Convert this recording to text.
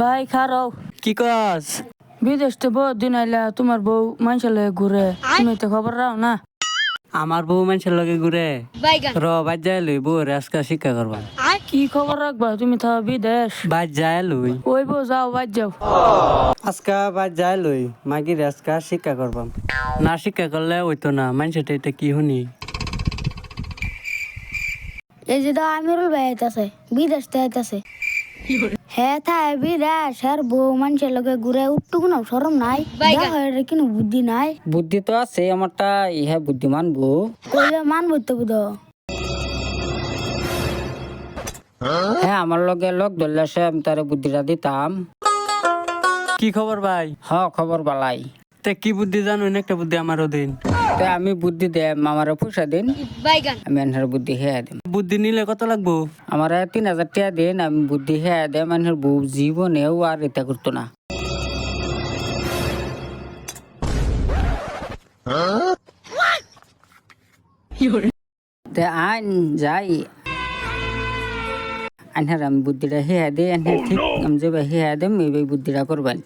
ভাই খারাও কি কস? বিদেশ তো বহুত দিন আইলা তোমার বউ মানুষের ঘুরে। তুমি তো খবর রাও না? আমার বউ মানুষের লগে ঘুরে। র বাজ যায় লই বউ আজকে শিক্ষা করবা। কি খবর রাখবা? তুমি তো বিদেশ। বাজ যায় লই। ওই বউ যাও বাদ যাও। আজকা বাজ যায় লই মাগির আজকা শিক্ষা করবাম না শিক্ষা করলে হইতো না মানুষটা এটা কি শুনি? এই যে দাও আমিরুল ভাই আইতাছে বিদেশ তে আইতাছে। হ্যাঁ থাই বিদেশ আর বউ মানুষের লগে ঘুরে উঠটু কোনো সরম নাই। কোনো বুদ্ধি নাই। বুদ্ধি তো আছে আমারটা ইহা বুদ্ধিমান বউ। কইলে মানবো তো বুধ। হ্যাঁ আমার লগে লোক ধরলে সে আমি তার বুদ্ধিটা দিতাম। কি খবর ভাই? হ খবর বালাই। তে কি বুদ্ধি জানো? একটা বুদ্ধি আমারও দিন। তে আমি বুদ্ধি দে আমার পয়সা দিন। আমি এনহার বুদ্ধি হেয়া দিম। বুদ্ধি নিলে কত লাগবো? আমার তিন হাজার টাকা দিন আমি বুদ্ধি হেয়া দে মানুষের বউ জীবনেও আর এটা করতো না। তে আইন যাই। আনহার আমি বুদ্ধিটা হেয়া দে আনহার ঠিক আমি যে হেয়া দেম এই বুদ্ধিটা করবেন।